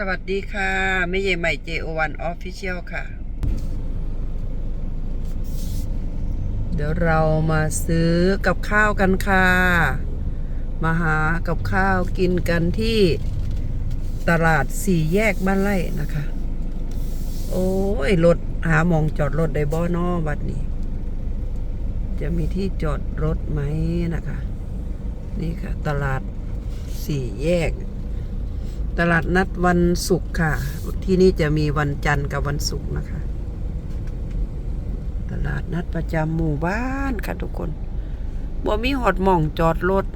สวัสดีค่ะไม่เย่ใหม่ JO1 Official ค่ะ เดี๋ยวเรามาซื้อกับข้าวกันค่ะ มาหากับข้าวกินกันที่ตลาดสี่แยกบ้านไร่นะคะ โอ้ย รถหามองจอดรถได้บ่นอบัดนี้ จะมีที่จอดรถไหมนะคะ นี่ค่ะ ตลาดสี่แยก ตลาดนัดวันศุกร์ค่ะ ที่นี่จะมีวันจันทร์กับวันศุกร์นะคะ ตลาดนัดประจำหมู่บ้านค่ะทุกคนบ่มีหอดหม่องจอดรถ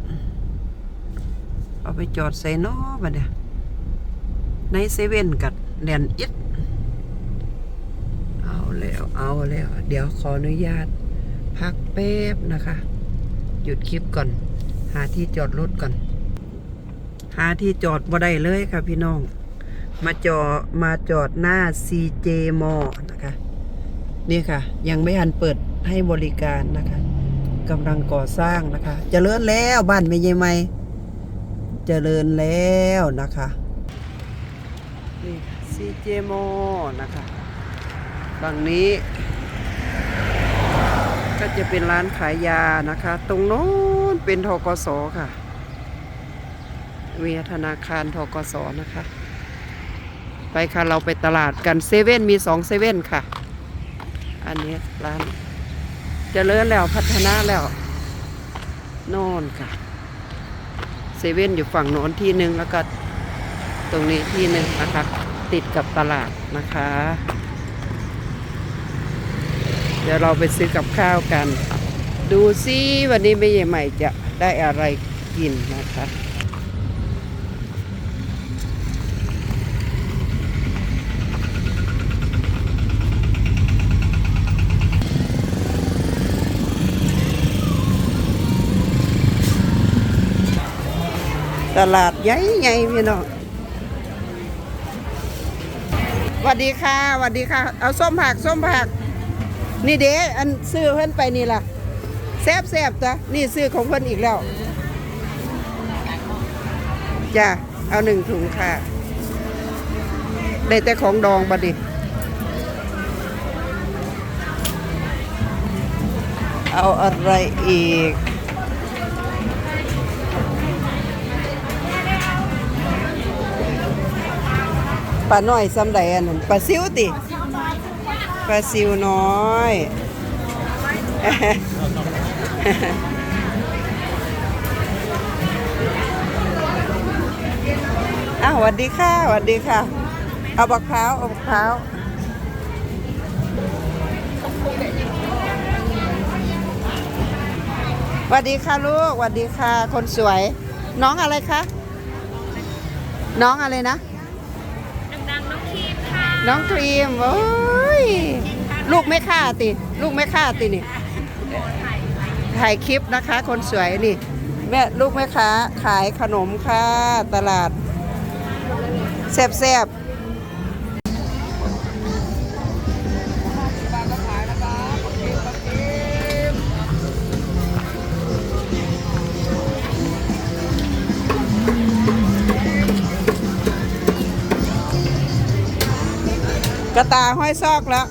เอาไปจอดใส่นอบัดเนี่ยในเซเว่นกัดแดนอิดเอาแล้ว เอาแล้ว เดี๋ยวขออนุญาต พักแป๊บนะคะ หยุดคลิปก่อน หาที่จอดรถก่อน หาที่จอดบ่ได้เลยค่ะพี่น้อง มาจอมาจอดหน้า CJ m a l l นะคะ นี่ค่ะ ยังไม่ทันเปิดให้บริการนะคะกำลังก่อสร้างนะคะเจริญแล้วบ้านไม่ใหญ่ไหมเจริญแล้วนะคะนี่ CJ m a l l นะคะฝั่งนี้ ก็จะเป็นร้านขายยานะคะ ตรงโน้นเป็นทกสค่ะ เวียธนาคารทกสนะคะ ไปค่ะเราไปตลาดกันเซเว่นมีสองเซเว่นค่ะ อันนี้ร้านจเจริญแล้วพัฒนาแล้วน่นค่ะเซเว่นอยู่ฝั่งโน้นที่หนึ่งแล้วก็ตรงนี้ที่หนึ่งนะคะ ติดกับตลาดนะคะ เดี๋ยวเราไปซื้อกับข้าวกัน ดูซิวันนี้ไม่ใหม่จะได้อะไรกินนะคะ ลาดใหญ่ใหญ่พี่น้องสวัสดีค่ะสวัสดีค่ะ เอาส้มผักส้มผัก นี่เด้อันซื้อเพิ่นไปนี่ล่ะแซบแซบจ้ะนี่ซื้อของเพิ่นอีกแล้วจ้ะเอาหนึ่งถุงค่ะ ได้แต่ของดองบัดดิเอาอะไรอีก ปลาน้อยซ้ำใดอันนั้นปลาซิวติปลาซิวน้อย อ้าวสวัสดีค่ะสวัสดีค่ะ เอาบักพร้าวเอาบักพร้าวสวัสดีค่ะลูกสวัสดีค่ะ คนสวย น้องอะไรคะ น้องอะไรนะ น้องครีมโอ้ยลูกไม่ฆ่าติ ลูกไม่ฆ่าตินี่ถ่ายคลิปนะคะ คนสวยนี่ แม่ลูกแม่ค้าขายขนมค่ะตลาดแซ่บๆ กระตาห้อยซอกแล้ว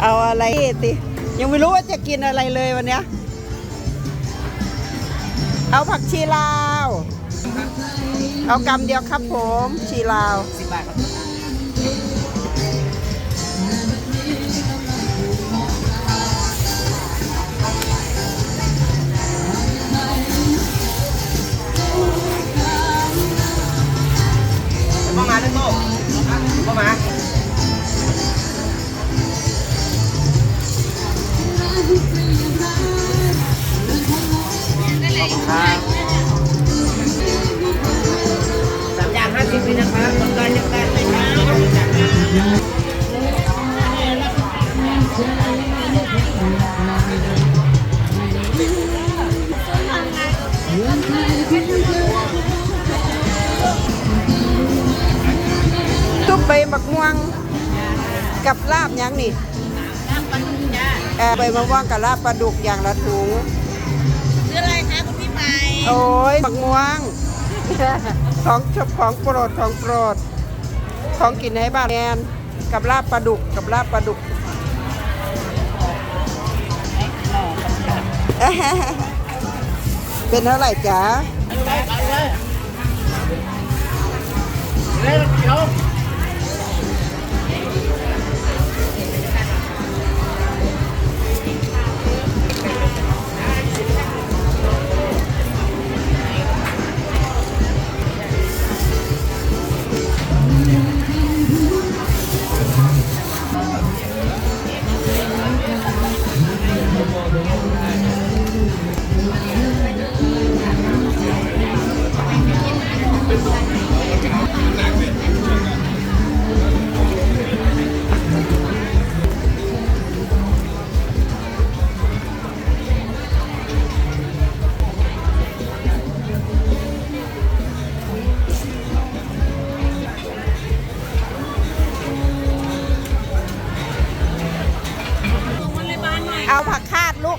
เอาอะไรติยังไม่รู้ว่าจะกินอะไรเลยวันเนี้ย เอาผักชีลาว เอากำเดียวครับผมชีลาวสิบบาทครับ มามาด้วยโต้มามาครับสามอย่างห้าสิบนี่นะครับต้องการยังการไหมครับ ใบบักม่วงกับลาบหยังนี่เออใบมะม่วงกับลาบปลาดุกอย่างละถุงซื้ออะไรคะคุณพี่ใหม่โอ้ยบักม่วงของชอบของโปรดของโปรด ของกินให้บ้านแมนกับลาบปลาดุกกับลาบปลาดุกเป็นเท่าไหร่จ๊ะไปไปเลยเร็วเดี๋ยว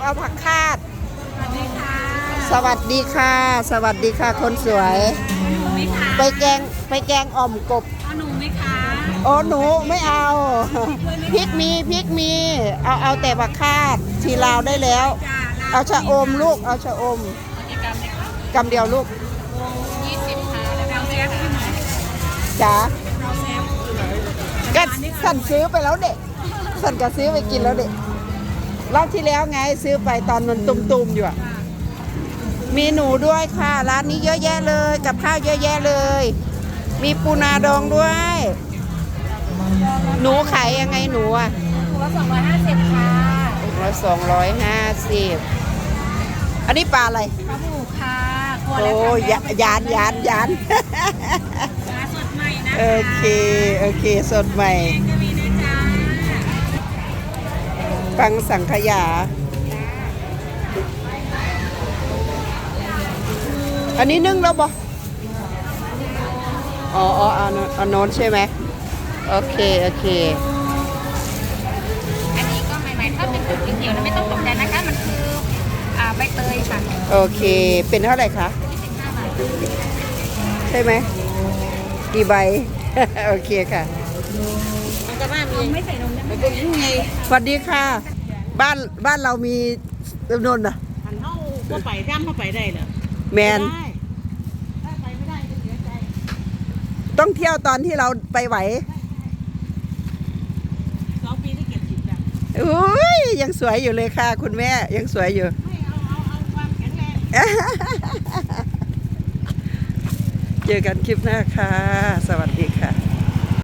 เอาผักคาด สวัสดีค่ะ สวัสดีค่ะสวัสดีค่ะคนสวยหนูไหมคะไปแกงไปแกงอ่อมกบเอาหนูไหมคะโอ้หนูไม่เอาพริกมีพริกมี เอาเอาแต่ผักคาดทีลาวได้แล้วจ้าเอาชะอมลูกเอาชะอมกิจกรรมเลยค่ะกำเดียวลูกยี่สิบค่ะแล้วเราแซ่บใช่ไหมจ๋าเราแซ่บก็สั่นซื้อไปแล้วเด็กสั่นก็ซื้อไปกินแล้วเด็ก รอบที่แล้วไงซื้อไปตอนมันตุ่มๆอยู่อะมีหนูด้วยค่ะ ร้านนี้เยอะแยะเลย กับข้าวเยอะแยะเลย มีปูนาดองด้วย หนูขายยังไงหนูอะตัวละสองร้อยห้าสิบค่ะร้อยสองร้อยห้าสิบอันนี้ปลาอะไรปลาบูค่ะตัวโอ้ละยยานยานยานปลาสดใหม่นะคะโอเค โอเค สดใหม่ ฟังสังขยา อันนี้นึ่งแล้วบ่อ๋ออ๋อเอาโนเอาโน้นใช่ไหมโอเค โอเค อันนี้ก็ใหม่ๆถ้าเป็นสูตรเขียวๆนะไม่ต้องตกใจนะคะ มันคืออ่าใบเตยค่ะ โอเค เป็นเท่าไหร่คะ25บาทใช่ไหม กี่ใบ โอเคค่ะ มันจะว่ามีไม่ใส่นมได้ไหมมันเป็นยังไงสวัสดีค่ะ บ้านบ้านเรามีจำนวนนะหันเข้าก็ไปย่ำเข้าไปได้เหรอแมนได้ถ้าไปไม่ได้จะเสียใจต้องเที่ยวตอนที่เราไปไหวสองปีที่เก็บสิบแบบอุ้ยยังสวยอยู่เลยค่ะ คุณแม่ยังสวยอยู่ ไม่เอาเอาเอาความแข็งแรง เจอกันคลิปหน้าค่ะ สวัสดี